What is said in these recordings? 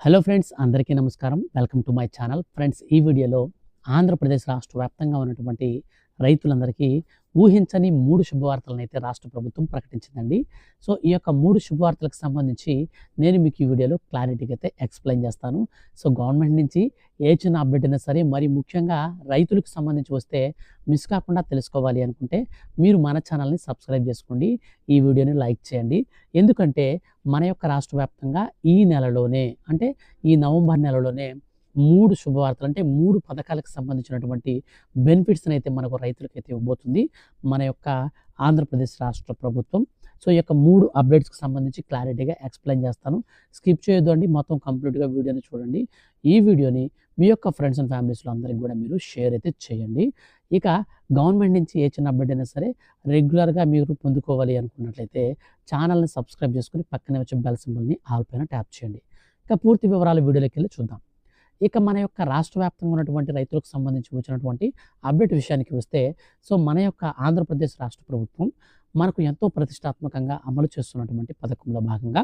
Hello friends అందరికీ నమస్కారం. Welcome to my channel friends ఈ వీడియోలో ఆంధ్రప్రదేశ్ రాష్ట్ర వ్యాప్తంగా ఉన్నటువంటి రైతులందరికీ ఊహించని మూడు శుభవార్తలను అయితే రాష్ట్ర ప్రభుత్వం ప్రకటించిందండి. సో ఈ యొక్క మూడు శుభవార్తలకు సంబంధించి నేను మీకు ఈ వీడియోలో క్లారిటీగా అయితే ఎక్స్ప్లెయిన్ చేస్తాను. సో గవర్నమెంట్ నుంచి ఏ చిన్న అప్డేట్ అయినా సరే మరి ముఖ్యంగా రైతులకు సంబంధించి వస్తే మిస్ కాకుండా తెలుసుకోవాలి అనుకుంటే మీరు మన ఛానల్ని సబ్స్క్రైబ్ చేసుకోండి. ఈ వీడియోని లైక్ చేయండి. ఎందుకంటే మన యొక్క రాష్ట్ర వ్యాప్తంగా ఈ నెలలోనే అంటే ఈ నవంబర్ నెలలోనే మూడు శుభవార్తలు అంటే మూడు పథకాలకు సంబంధించినటువంటి బెనిఫిట్స్ని అయితే మనకు రైతులకైతే ఇవ్వబోతుంది. మన యొక్క ఆంధ్రప్రదేశ్ రాష్ట్ర ప్రభుత్వం. సో ఈ యొక్క మూడు అప్డేట్స్కి సంబంధించి క్లారిటీగా ఎక్స్ప్లెయిన్ చేస్తాను. స్కిప్ చేయొద్దు అండి. మొత్తం కంప్లీట్గా వీడియోని చూడండి. ఈ వీడియోని మీ యొక్క ఫ్రెండ్స్ అండ్ ఫ్యామిలీస్లో అందరికి కూడా మీరు షేర్ అయితే చేయండి. ఇక గవర్నమెంట్ నుంచి ఏ చిన్న అప్డేట్ అయినా సరే రెగ్యులర్గా మీరు పొందుకోవాలి అనుకున్నట్లయితే ఛానల్ని సబ్స్క్రైబ్ చేసుకుని పక్కనే వచ్చే బెల్ సింబల్ని ఆల్ పైన ట్యాప్ చేయండి. ఇక పూర్తి వివరాలు వీడియోలోకి వెళ్ళి చూద్దాం. ఇక మన యొక్క రాష్ట్ర వ్యాప్తంగా ఉన్నటువంటి రైతులకు సంబంధించి వచ్చినటువంటి అప్డేట్ విషయానికి వస్తే సో మన యొక్క ఆంధ్రప్రదేశ్ రాష్ట్ర ప్రభుత్వం మనకు ఎంతో ప్రతిష్టాత్మకంగా అమలు చేస్తున్నటువంటి పథకంలో భాగంగా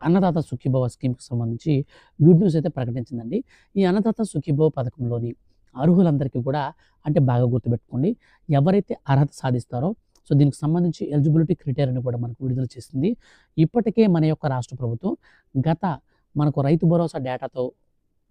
అన్నదాత సుఖీభవ స్కీమ్కి సంబంధించి గుడ్ న్యూస్ అయితే ప్రకటించిందండి. ఈ అన్నదాత సుఖీభవ పథకంలోని అర్హులందరికీ కూడా అంటే బాగా గుర్తుపెట్టుకోండి ఎవరైతే అర్హత సాధిస్తారో సో దీనికి సంబంధించి ఎలిజిబిలిటీ క్రిటేరియాని కూడా మనకు విడుదల చేసింది. ఇప్పటికే మన యొక్క రాష్ట్ర ప్రభుత్వం గత మనకు రైతు భరోసా డేటాతో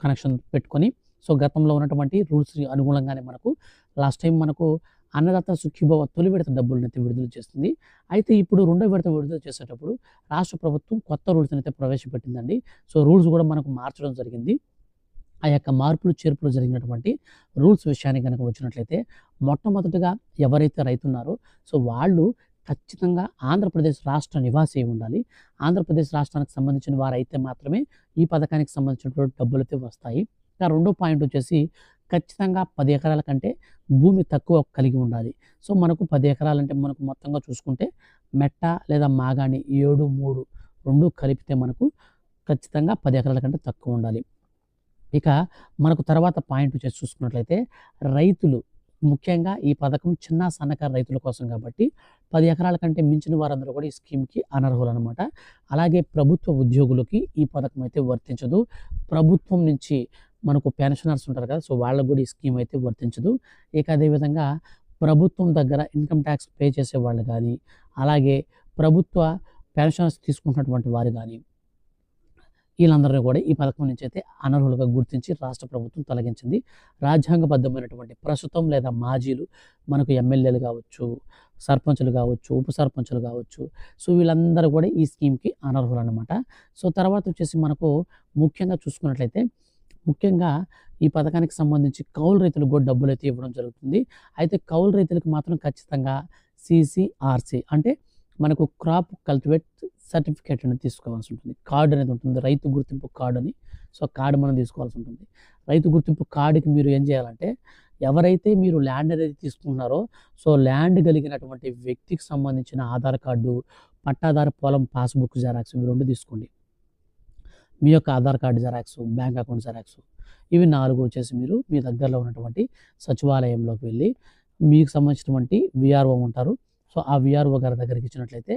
కనెక్షన్ పెట్టుకొని సో గతంలో ఉన్నటువంటి రూల్స్ అనుగుణంగానే మనకు లాస్ట్ టైం మనకు అన్నదాత సుఖీభవ తొలి విడత డబ్బులను అయితే విడుదల చేస్తుంది. అయితే ఇప్పుడు రెండో విడత విడుదల చేసేటప్పుడు రాష్ట్ర ప్రభుత్వం కొత్త రూల్స్ని అయితే ప్రవేశపెట్టిందండి. సో రూల్స్ కూడా మనకు మార్చడం జరిగింది. ఆ యొక్క మార్పులు చేర్పులు జరిగినటువంటి రూల్స్ విషయానికి కనుక వచ్చినట్లయితే మొట్టమొదటిగా ఎవరైతే రైతున్నారో సో వాళ్ళు ఖచ్చితంగా ఆంధ్రప్రదేశ్ రాష్ట్ర నివాసి ఉండాలి. ఆంధ్రప్రదేశ్ రాష్ట్రానికి సంబంధించిన వారైతే మాత్రమే ఈ పథకానికి సంబంధించినటువంటి డబ్బులు అయితే వస్తాయి. ఇంకా రెండో పాయింట్ వచ్చేసి ఖచ్చితంగా పది ఎకరాల కంటే భూమి తక్కువ కలిగి ఉండాలి. సో మనకు పది ఎకరాలంటే మనకు మొత్తంగా చూసుకుంటే మెట్ట లేదా మాగాణి ఏడు మూడు రెండు కలిపితే మనకు ఖచ్చితంగా పది ఎకరాల కంటే తక్కువ ఉండాలి. ఇక మనకు తర్వాత పాయింట్ వచ్చేసి చూసుకున్నట్లయితే రైతులు ముఖ్యంగా ఈ పథకం చిన్న సన్నకారు రైతుల కోసం కాబట్టి పది ఎకరాల కంటే మించిన వారందరూ కూడా ఈ స్కీమ్కి అనర్హులు అనమాట అలాగే ప్రభుత్వ ఉద్యోగులకి ఈ పథకం అయితే వర్తించదు. ప్రభుత్వం నుంచి మనకు పెన్షనర్స్ ఉంటారు కదా సో వాళ్ళకు కూడా ఈ స్కీమ్ అయితే వర్తించదు. ఇక అదేవిధంగా ప్రభుత్వం దగ్గర ఇన్కమ్ ట్యాక్స్ పే చేసే వాళ్ళు కానీ అలాగే ప్రభుత్వ పెన్షనర్స్ తీసుకుంటున్నటువంటి వారు కానీ వీళ్ళందరినీ కూడా ఈ పథకం నుంచి అయితే అనర్హులుగా గుర్తించి రాష్ట్ర ప్రభుత్వం తొలగించింది. రాజ్యాంగబద్ధమైనటువంటి ప్రస్తుతం లేదా మాజీలు మనకు ఎమ్మెల్యేలు కావచ్చు సర్పంచులు కావచ్చు ఉప సర్పంచులు కావచ్చు. సో వీళ్ళందరూ కూడా ఈ స్కీమ్కి అనర్హులు అనమాట సో తర్వాత వచ్చేసి మనకు ముఖ్యంగా చూసుకున్నట్లయితే ముఖ్యంగా ఈ పథకానికి సంబంధించి కౌలు రైతులకు కూడా డబ్బులు అయితే ఇవ్వడం జరుగుతుంది. అయితే కౌలు రైతులకు మాత్రం ఖచ్చితంగా సిసిఆర్సి అంటే మనకు క్రాప్ కల్టివేట్ సర్టిఫికేట్ అనేది తీసుకోవాల్సి ఉంటుంది. కార్డు అనేది ఉంటుంది. రైతు గుర్తింపు కార్డు అని. సో కార్డు మనం తీసుకోవాల్సి ఉంటుంది. రైతు గుర్తింపు కార్డుకి మీరు ఏం చేయాలంటే ఎవరైతే మీరు ల్యాండ్ అనేది తీసుకుంటున్నారో సో ల్యాండ్ కలిగినటువంటి వ్యక్తికి సంబంధించిన ఆధార్ కార్డు పట్టాదారు పొలం పాస్బుక్ జెరాక్స్ ఇవి రెండు తీసుకోండి. మీ యొక్క Aadhaar card xerox bank account xerox ఇవి నాలుగు వచ్చేసి మీరు మీ దగ్గరలో ఉన్నటువంటి సచివాలయంలోకి వెళ్ళి మీకు సంబంధించినటువంటి విఆర్ఓ ఉంటారు. సో ఆ విఆర్ఓ గారి దగ్గరికి ఇచ్చినట్లయితే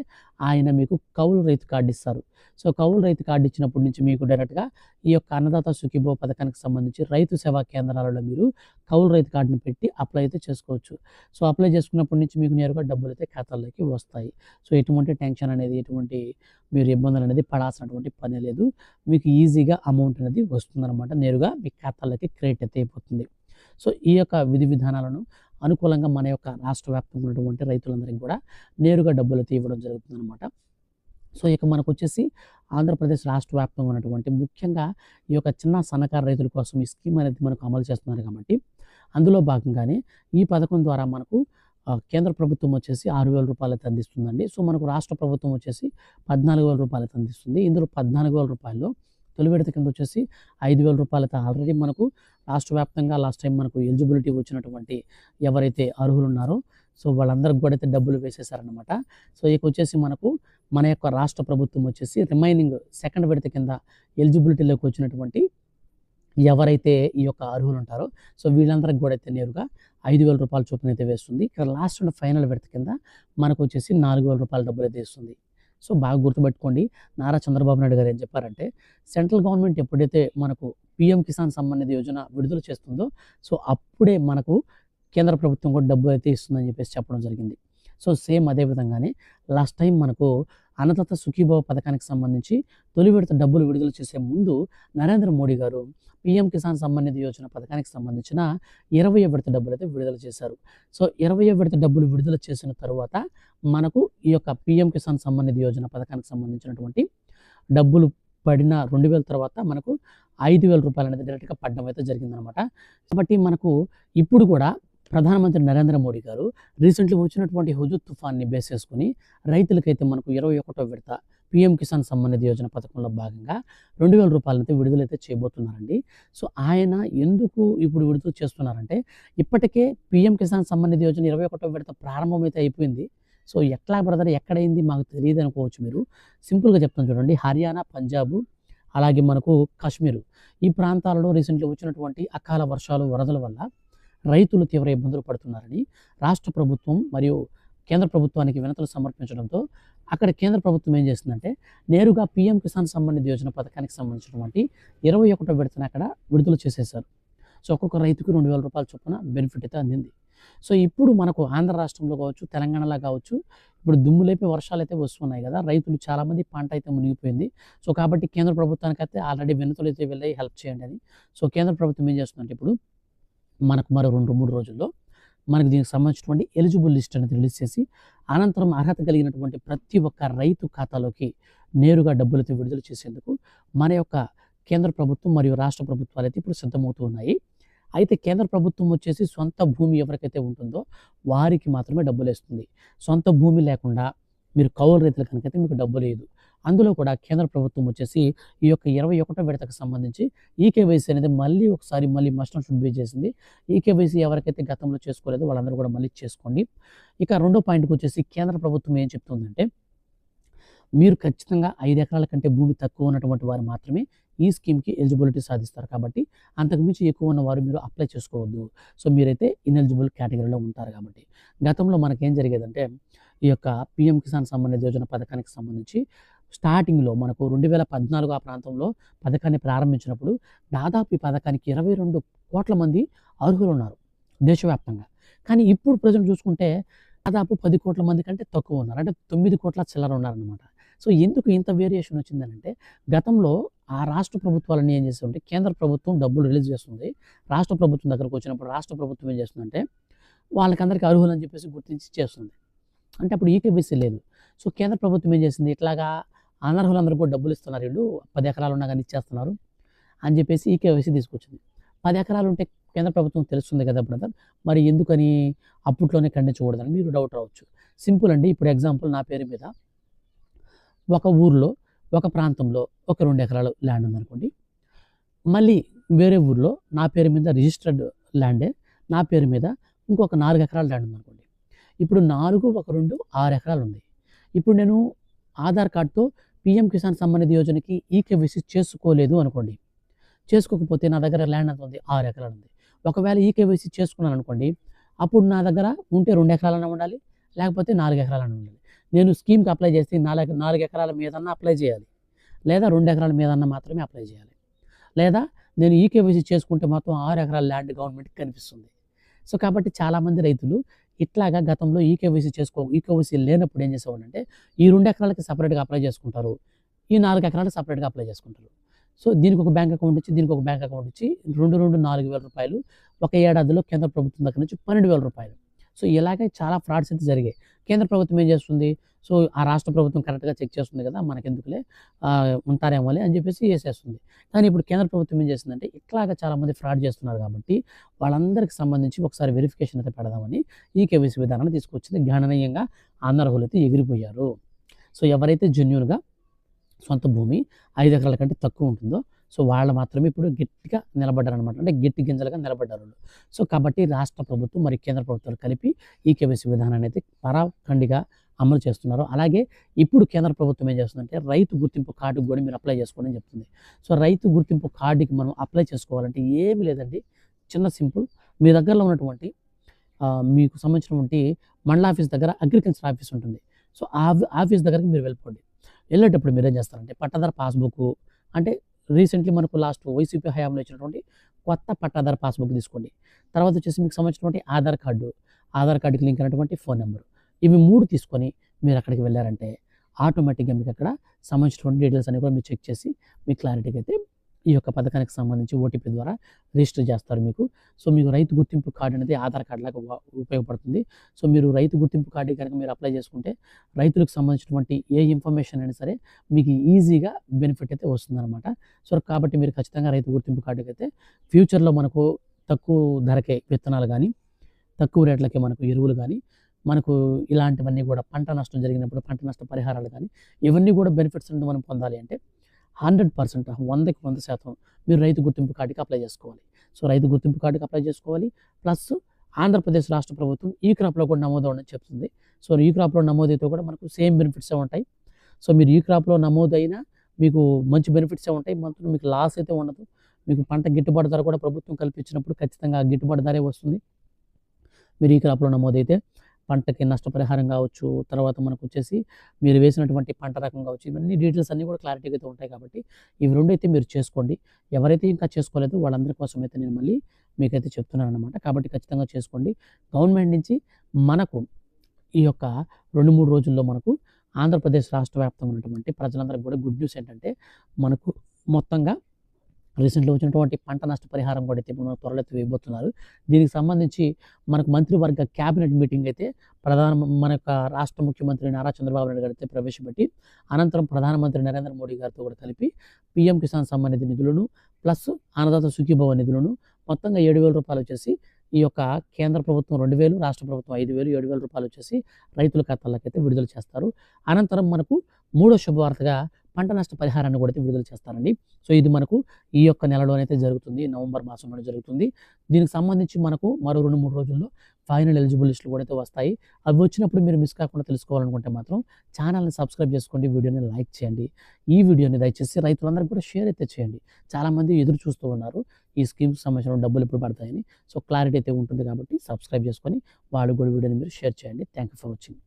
ఆయన మీకు కౌలు రైతు కార్డు ఇస్తారు. సో కౌలు రైతు కార్డు ఇచ్చినప్పటి నుంచి మీకు డైరెక్ట్గా ఈ యొక్క అన్నదాత సుఖీభో పథకానికి సంబంధించి రైతు సేవా కేంద్రాలలో మీరు కౌలు రైతు కార్డుని పెట్టి అప్లై అయితే చేసుకోవచ్చు. సో అప్లై చేసుకున్నప్పటి నుంచి మీకు నేరుగా డబ్బులు అయితే ఖాతాల్లోకి వస్తాయి. సో ఎటువంటి టెన్షన్ అనేది ఎటువంటి మీరు ఇబ్బందులు అనేది పడాల్సినటువంటి పని లేదు. మీకు ఈజీగా అమౌంట్ అనేది వస్తుందన్నమాట. నేరుగా మీ ఖాతాల్లోకి క్రెడిట్ అయితే అయిపోతుంది. సో ఈ యొక్క విధి విధానాలను అనుకూలంగా మన యొక్క రాష్ట్ర వ్యాప్తంగా ఉన్నటువంటి రైతులందరికీ కూడా నేరుగా డబ్బులు ఇవ్వడం జరుగుతుందన్నమాట. సో ఇక మనకు వచ్చేసి ఆంధ్రప్రదేశ్ రాష్ట్ర వ్యాప్తంగా ఉన్నటువంటి ముఖ్యంగా ఈ యొక్క చిన్న సన్నకారు రైతుల కోసం ఈ స్కీమ్ అనేది మనకు అమలు చేస్తున్నారు కాబట్టి అందులో భాగంగానే ఈ పథకం ద్వారా మనకు కేంద్ర ప్రభుత్వం వచ్చేసి ఆరు వేల రూపాయలు అందిస్తుందండి. సో మనకు రాష్ట్ర ప్రభుత్వం వచ్చేసి పద్నాలుగు వేల రూపాయలు అందిస్తుంది. ఇందులో పద్నాలుగు వేల రూపాయల్లో తొలి విడత కింద వచ్చేసి ఐదు వేల రూపాయలతో ఆల్రెడీ మనకు రాష్ట్ర వ్యాప్తంగా లాస్ట్ టైం మనకు ఎలిజిబిలిటీ వచ్చినటువంటి ఎవరైతే అర్హులు ఉన్నారో సో వాళ్ళందరికి కూడా అయితే డబ్బులు వేసేసారనమాట సో ఇక వచ్చేసి మనకు మన యొక్క రాష్ట్ర ప్రభుత్వం వచ్చేసి రిమైనింగ్ సెకండ్ విడత కింద ఎలిజిబిలిటీలోకి వచ్చినటువంటి ఎవరైతే ఈ యొక్క అర్హులు ఉంటారో సో వీళ్ళందరికి కూడా అయితే నేరుగా ఐదు వేల రూపాయల చొప్పున అయితే వేస్తుంది. ఇక్కడ లాస్ట్ అండ్ ఫైనల్ విడత కింద మనకు వచ్చేసి నాలుగు వేల రూపాయల డబ్బులు అయితే ఇస్తుంది సో బాగా గుర్తుపెట్టుకోండి. నారా చంద్రబాబు నాయుడు గారు ఏం చెప్పారంటే సెంట్రల్ గవర్నమెంట్ ఎప్పుడైతే మనకు పిఎం కిసాన్ సంబంధిత యోజన విడుదల చేస్తుందో సో అప్పుడే మనకు కేంద్ర ప్రభుత్వం కూడా డబ్బు అయితే ఇస్తుందని చెప్పేసి చెప్పడం జరిగింది. సో సేమ్ అదే విధంగానే లాస్ట్ టైం మనకు అన్నదాత సుఖీభావ పథకానికి సంబంధించి తొలి విడత డబ్బులు విడుదల చేసే ముందు నరేంద్ర మోడీ గారు పిఎం కిసాన్ సమ్మాన్ నిధి యోజన పథకానికి సంబంధించిన ఇరవై విడత డబ్బులు అయితే విడుదల చేశారు. సో ఇరవై విడత డబ్బులు విడుదల చేసిన తర్వాత మనకు ఈ యొక్క పిఎం కిసాన్ సంబంధిత యోజన పథకానికి సంబంధించినటువంటి డబ్బులు పడిన రెండు వేల తర్వాత మనకు ఐదు వేల రూపాయలు అనేది డైరెక్ట్గా పడడం అయితే జరిగిందనమాట. కాబట్టి మనకు ఇప్పుడు కూడా ప్రధానమంత్రి నరేంద్ర మోడీ గారు రీసెంట్లీ వచ్చినటువంటి హుజుత్ తుఫాన్ని బేస్ చేసుకుని రైతులకైతే మనకు ఇరవై ఒకటో విడత పిఎం కిసాన్ సంబంధిత యోజన పథకంలో భాగంగా రెండు వేల రూపాయలైతే విడుదలైతే చేయబోతున్నారండి. సో ఆయన ఎందుకు ఇప్పుడు విడుదల చేస్తున్నారంటే ఇప్పటికే పిఎం కిసాన్ సంబంధిత యోజన ఇరవై ఒకటో విడత ప్రారంభమైతే అయిపోయింది. సో ఎట్లా బ్రదర్ ఎక్కడైంది మాకు తెలియదు అనుకోవచ్చు మీరు. సింపుల్గా చెప్తాను చూడండి. హర్యానా పంజాబ్ అలాగే మనకు కాశ్మీర్. ఈ ప్రాంతాలలో రీసెంట్లీ వచ్చినటువంటి అకాల వర్షాలు వరదల వల్ల రైతులు తీవ్ర ఇబ్బందులు పడుతున్నారని రాష్ట్ర ప్రభుత్వం మరియు కేంద్ర ప్రభుత్వానికి వినతులు సమర్పించడంతో అక్కడ కేంద్ర ప్రభుత్వం ఏం చేసిందంటే నేరుగా పీఎం కిసాన్ సంబంధిత యోజన పథకానికి సంబంధించినటువంటి ఇరవై ఒకటో విడతను అక్కడ విడుదల చేసేశారు. సో ఒక్కొక్క రైతుకు రెండు వేల రూపాయల చొప్పున బెనిఫిట్ అయితే అందింది. సో ఇప్పుడు మనకు ఆంధ్ర రాష్ట్రంలో కావచ్చు తెలంగాణలో కావచ్చు ఇప్పుడు దుమ్ము లేపి వర్షాలు అయితే వస్తున్నాయి కదా రైతులు చాలామంది పంట అయితే మునిగిపోయింది. సో కాబట్టి కేంద్ర ప్రభుత్వానికి అయితే ఆల్రెడీ వినతులు అయితే వెళ్ళి హెల్ప్ చేయండి అని సో కేంద్ర ప్రభుత్వం ఏం చేస్తుందంటే ఇప్పుడు మనకు మరో రెండు మూడు రోజుల్లో మనకు దీనికి సంబంధించినటువంటి ఎలిజిబుల్ లిస్ట్ అనేది రిలీజ్ చేసి అనంతరం అర్హత కలిగినటువంటి ప్రతి ఒక్క రైతు ఖాతాలోకి నేరుగా డబ్బులతో విడుదల చేసేందుకు మన యొక్క కేంద్ర ప్రభుత్వం మరియు రాష్ట్ర ప్రభుత్వాలు అయితే ఇప్పుడు సిద్ధమవుతూ ఉన్నాయి. అయితే కేంద్ర ప్రభుత్వం వచ్చేసి సొంత భూమి ఎవరికైతే ఉంటుందో వారికి మాత్రమే డబ్బులు వేస్తుంది సొంత భూమి లేకుండా మీరు కౌలు రైతుల కనుకైతే మీకు డబ్బు లేదు. అందులో కూడా కేంద్ర ప్రభుత్వం వచ్చేసి ఈ యొక్క ఇరవై ఒకటో విడతకు సంబంధించి ఈకేవైసీ అనేది మళ్ళీ ఒకసారి మళ్ళీ మస్ట్ షుడ్ బీ చేసింది. ఈకేవైసీ ఎవరికైతే గతంలో చేసుకోలేదో వాళ్ళందరూ కూడా మళ్ళీ చేసుకోండి. ఇక రెండో పాయింట్కి వచ్చేసి కేంద్ర ప్రభుత్వం ఏం చెప్తుందంటే మీరు ఖచ్చితంగా ఐదు ఎకరాల కంటే భూమి తక్కువ ఉన్నటువంటి వారు మాత్రమే ఈ స్కీమ్కి ఎలిజిబిలిటీ సాధిస్తారు. కాబట్టి అంతకుమించి ఎక్కువ ఉన్న వారు మీరు అప్లై చేసుకోవద్దు. సో మీరైతే ఇన్ఎలిజిబుల్ కేటగిరీలో ఉంటారు కాబట్టి. గతంలో మనకేం జరిగేదంటే ఈ యొక్క పిఎం కిసాన్ సంబంధిత యోజన పథకానికి సంబంధించి స్టార్టింగ్లో మనకు రెండు వేల పద్నాలుగు ఆ ప్రాంతంలో పథకాన్ని ప్రారంభించినప్పుడు దాదాపు ఈ పథకానికి ఇరవై రెండు కోట్ల మంది అర్హులు ఉన్నారు దేశవ్యాప్తంగా. కానీ ఇప్పుడు ప్రజెంట్ చూసుకుంటే దాదాపు పది కోట్ల మంది కంటే తక్కువ ఉన్నారు. అంటే తొమ్మిది కోట్ల చిల్లర ఉన్నారనమాట సో ఎందుకు ఇంత వేరియేషన్ వచ్చిందనంటే గతంలో ఆ రాష్ట్ర ప్రభుత్వాలన్నీ ఏం చేస్తుంటే కేంద్ర ప్రభుత్వం డబ్బులు రిలీజ్ చేస్తుంది. రాష్ట్ర ప్రభుత్వం దగ్గరకు వచ్చినప్పుడు రాష్ట్ర ప్రభుత్వం ఏం చేస్తుందంటే వాళ్ళకందరికీ అర్హులు అని చెప్పేసి గుర్తించి చేస్తుంది. అంటే అప్పుడు ఈకేబీసీ లేదు. సో కేంద్ర ప్రభుత్వం ఏం చేసింది? ఇట్లాగా అనర్హులందరూ కూడా డబ్బులు ఇస్తున్నారు వీళ్ళు. పది ఎకరాలు ఉన్నా కానీ ఇచ్చేస్తున్నారు అని చెప్పేసి ఈకేవైసీ తీసుకొచ్చింది. పది ఎకరాలు ఉంటే కేంద్ర ప్రభుత్వం తెలుస్తుంది కదా బ్రదర్. మరి ఎందుకని అప్పట్లోనే ఖండించకూడదని మీరు డౌట్ రావచ్చు. సింపుల్ అండి. ఇప్పుడు ఎగ్జాంపుల్ నా పేరు మీద. ఒక ఊర్లో ఒక ప్రాంతంలో ఒక రెండు ఎకరాలు ల్యాండ్ ఉందనుకోండి. మళ్ళీ వేరే ఊర్లో నా పేరు మీద రిజిస్టర్డ్ ల్యాండే నా పేరు మీద ఇంకొక నాలుగు ఎకరాల ల్యాండ్ ఉందనుకోండి. ఇప్పుడు నాలుగు ఒక రెండు ఆరు ఎకరాలు ఉంది. ఇప్పుడు నేను ఆధార్ కార్డ్తో పిఎం కిసాన్ సంబంధిత యోజనకి ఈకేవైసీ చేసుకోలేదు అనుకోండి. చేసుకోకపోతే నా దగ్గర ల్యాండ్ ఎంత ఉంది? ఆరు ఎకరాలు ఉంది. ఒకవేళ ఈకేవైసీ చేసుకున్నాను అనుకోండి అప్పుడు నా దగ్గర ఉంటే రెండు ఎకరాలన్నా ఉండాలి లేకపోతే నాలుగు ఎకరాలన్నా ఉండాలి. నేను స్కీమ్కి అప్లై చేస్తే నాలుగు నాలుగు ఎకరాల మీదన్నా అప్లై చేయాలి. లేదా రెండు ఎకరాల మీదన్నా మాత్రమే అప్లై చేయాలి. లేదా నేను ఈకేవైసీ చేసుకుంటే మొత్తం ఆరు ఎకరాల ల్యాండ్ గవర్నమెంట్కి కనిపిస్తుంది. సో కాబట్టి చాలామంది రైతులు ఇట్లాగా గతంలో ఈకేవైసీ చేసుకో ఈకేవైసీ లేనప్పుడు ఏం చేసేవాళ్ళంటే ఈ రెండు ఎకరాలకి సపరేట్గా అప్లై చేసుకుంటారు. ఈ నాలుగు ఎకరాలకు సపరేట్గా అప్లై చేసుకుంటారు. సో దీనికి ఒక బ్యాంక్ అకౌంట్ వచ్చి దీనికి ఒక బ్యాంక్ అకౌంట్ వచ్చి రెండు రెండు నాలుగు వేల రూపాయలు ఒక ఏడాదిలో కేంద్ర ప్రభుత్వం దగ్గర నుంచి పన్నెండు వేల రూపాయలు. సో ఇలాగే చాలా ఫ్రాడ్స్ అయితే జరిగాయి. కేంద్ర ప్రభుత్వం ఏం చేస్తుంది? సో ఆ రాష్ట్ర ప్రభుత్వం కరెక్ట్గా చెక్ చేస్తుంది కదా మనకెందుకులే? ఉంటారేమోలే అని చెప్పేసి చేసేస్తుంది. కానీ ఇప్పుడు కేంద్ర ప్రభుత్వం ఏం చేసిందంటే ఇట్లాగా చాలామంది ఫ్రాడ్ చేస్తున్నారు కాబట్టి వాళ్ళందరికి సంబంధించి ఒకసారి వెరిఫికేషన్ అయితే పెడదామని ఈ కేవైసీ విధానాన్ని తీసుకొచ్చింది. గణనీయంగా అనర్హులు అయితే ఎగిరిపోయారు. సో ఎవరైతే జెన్యున్గా సొంత భూమి ఐదు ఎకరాల కంటే తక్కువ ఉంటుందో సో వాళ్ళు మాత్రమే ఇప్పుడు గట్టిగా నిలబడ్డారనమాట అంటే గట్టి గింజలుగా నిలబడ్డారు సో కాబట్టి రాష్ట్ర ప్రభుత్వం మరి కేంద్ర ప్రభుత్వాలు కలిపి ఈ కేవైసీ విధానాన్ని అయితే పరాఖండిగా అమలు చేస్తున్నారు. అలాగే ఇప్పుడు కేంద్ర ప్రభుత్వం ఏం చేస్తుందంటే రైతు గుర్తింపు కార్డుకు కూడా మీరు అప్లై చేసుకోండి చెప్తుంది. సో రైతు గుర్తింపు కార్డుకి మనం అప్లై చేసుకోవాలంటే ఏమీ లేదండి. చిన్న సింపుల్. మీ దగ్గరలో ఉన్నటువంటి మీకు సంబంధించినటువంటి మండల ఆఫీస్ దగ్గర అగ్రికల్చర్ ఆఫీస్ ఉంటుంది. సో ఆ ఆఫీస్ దగ్గరికి మీరు వెళ్ళిపోండి. వెళ్ళేటప్పుడు మీరు ఏం చేస్తారంటే పట్టాదారు పాస్బుక్ అంటే రీసెంట్లీ మనకు లాస్ట్ వైసీపీ హయాంలో ఇచ్చినటువంటి కొత్త పట్టాధార పాస్బుక్ తీసుకోండి. తర్వాత వచ్చేసి మీకు సంబంధించినటువంటి ఆధార్ కార్డు ఆధార్ కార్డుకి లింక్ అయినటువంటి ఫోన్ నెంబర్. ఇవి మూడు తీసుకొని మీరు అక్కడికి వెళ్ళారంటే ఆటోమేటిక్గా మీకు అక్కడ సంబంధించినటువంటి డీటెయిల్స్ అన్ని కూడా మీరు చెక్ చేసి మీ క్లారిటీకి అయితే ఈ యొక్క పథకానికి సంబంధించి ఓటీపీ ద్వారా రిజిస్టర్ చేస్తారు మీకు. సో మీకు రైతు గుర్తింపు కార్డు అనేది ఆధార్ కార్డు లాగా ఉపయోగపడుతుంది. సో మీరు రైతు గుర్తింపు కార్డు కనుక మీరు అప్లై చేసుకుంటే రైతులకు సంబంధించినటువంటి ఏ ఇన్ఫర్మేషన్ అయినా సరే మీకు ఈజీగా బెనిఫిట్ అయితే వస్తుందన్నమాట. సో కాబట్టి మీరు ఖచ్చితంగా రైతు గుర్తింపు కార్డుకి అయితే ఫ్యూచర్లో మనకు తక్కువ ధరకే విత్తనాలు కానీ తక్కువ రేట్లకే మనకు ఎరువులు కానీ మనకు ఇలాంటివన్నీ కూడా పంట నష్టం జరిగినప్పుడు పంట నష్ట పరిహారాలు కానీ ఇవన్నీ కూడా బెనిఫిట్స్ అనేది మనం పొందాలి అంటే హండ్రెడ్ పర్సెంట్ వందకి వంద శాతం మీరు రైతు గుర్తింపు కార్డుకి అప్లై చేసుకోవాలి. సో రైతు గుర్తింపు కార్డుకి అప్లై చేసుకోవాలి. ప్లస్ ఆంధ్రప్రదేశ్ రాష్ట్ర ప్రభుత్వం ఈ క్రాప్లో కూడా నమోదు అవ్వడం చెప్తుంది. సో ఈ క్రాప్లో నమోదైతే కూడా మనకు సేమ్ బెనిఫిట్సే ఉంటాయి. సో మీరు ఈ క్రాప్లో నమోదైనా మీకు మంచి బెనిఫిట్సే ఉంటాయి. మొత్తం మీకు లాస్ అయితే ఉండదు. మీకు పంట గిట్టుబాటు ధర కూడా ప్రభుత్వం కల్పించినప్పుడు ఖచ్చితంగా ఆ గిట్టుబాటు ధరే వస్తుంది. మీరు ఈ క్రాప్లో నమోదైతే పంటకి నష్టపరిహారం కావచ్చు తర్వాత మనకు వచ్చేసి మీరు వేసినటువంటి పంట రకం కావచ్చు ఇవన్నీ డీటెయిల్స్ అన్నీ కూడా క్లారిటీగా అయితే ఉంటాయి కాబట్టి ఇవి రెండు అయితే మీరు చేసుకోండి. ఎవరైతే ఇంకా చేసుకోలేదో వాళ్ళందరి కోసం అయితే నేను మళ్ళీ మీకైతే చెప్తున్నాను అనమాట కాబట్టి ఖచ్చితంగా చేసుకోండి. గవర్నమెంట్ నుంచి మనకు ఈ యొక్క రెండు మూడు రోజుల్లో మనకు ఆంధ్రప్రదేశ్ రాష్ట్ర వ్యాప్తంగా ఉన్నటువంటి ప్రజలందరికీ కూడా గుడ్ న్యూస్ ఏంటంటే మనకు మొత్తంగా రీసెంట్లో వచ్చినటువంటి పంట నష్ట పరిహారం కూడా అయితే మనం త్వరలో ఇవ్వబోతున్నారు దీనికి సంబంధించి మనకు మంత్రివర్గ క్యాబినెట్ మీటింగ్ అయితే ప్రధాన మన యొక్క రాష్ట్ర ముఖ్యమంత్రి నారా చంద్రబాబు నాయుడు గారు అయితే ప్రవేశపెట్టి అనంతరం ప్రధానమంత్రి నరేంద్ర మోడీ గారితో కూడా కలిపి పీఎం కిసాన్ సమ్మాన్ నిధి నిధులను ప్లస్ అన్నదాత సుఖీభవ నిధులను మొత్తంగా ఏడు వేల రూపాయలు వచ్చేసి ఈ యొక్క కేంద్ర ప్రభుత్వం రెండు వేలు రాష్ట్ర ప్రభుత్వం ఐదు వేలు ఏడు వేల రూపాయలు వచ్చేసి రైతుల ఖాతాలకైతే విడుదల చేస్తారు. అనంతరం మనకు మూడో శుభవార్తగా పంట నష్ట పరిహారాన్ని కూడా అయితే విడుదల చేస్తారండి. సో ఇది మనకు ఈ యొక్క నెలలోనైతే జరుగుతుంది. నవంబర్ మాసంలో జరుగుతుంది. దీనికి సంబంధించి మనకు మరో రెండు మూడు రోజుల్లో ఫైనల్ ఎలిజిబుల్ లిస్టులు కూడా అయితే వస్తాయి. అవి వచ్చినప్పుడు మీరు మిస్ కాకుండా తెలుసుకోవాలనుకుంటే మాత్రం ఛానల్ని సబ్స్క్రైబ్ చేసుకోండి వీడియోని లైక్ చేయండి. ఈ వీడియోని దయచేసి రైతులందరికీ కూడా షేర్ అయితే చేయండి. చాలామంది ఎదురు చూస్తూ ఉన్నారు. ఈ స్కీమ్కి సంబంధించిన డబ్బులు ఎప్పుడు పడతాయని. సో క్లారిటీ అయితే ఉంటుంది కాబట్టి సబ్స్క్రైబ్ చేసుకొని వాళ్ళు కూడా వీడియోని మీరు షేర్ చేయండి. Thank you for watching.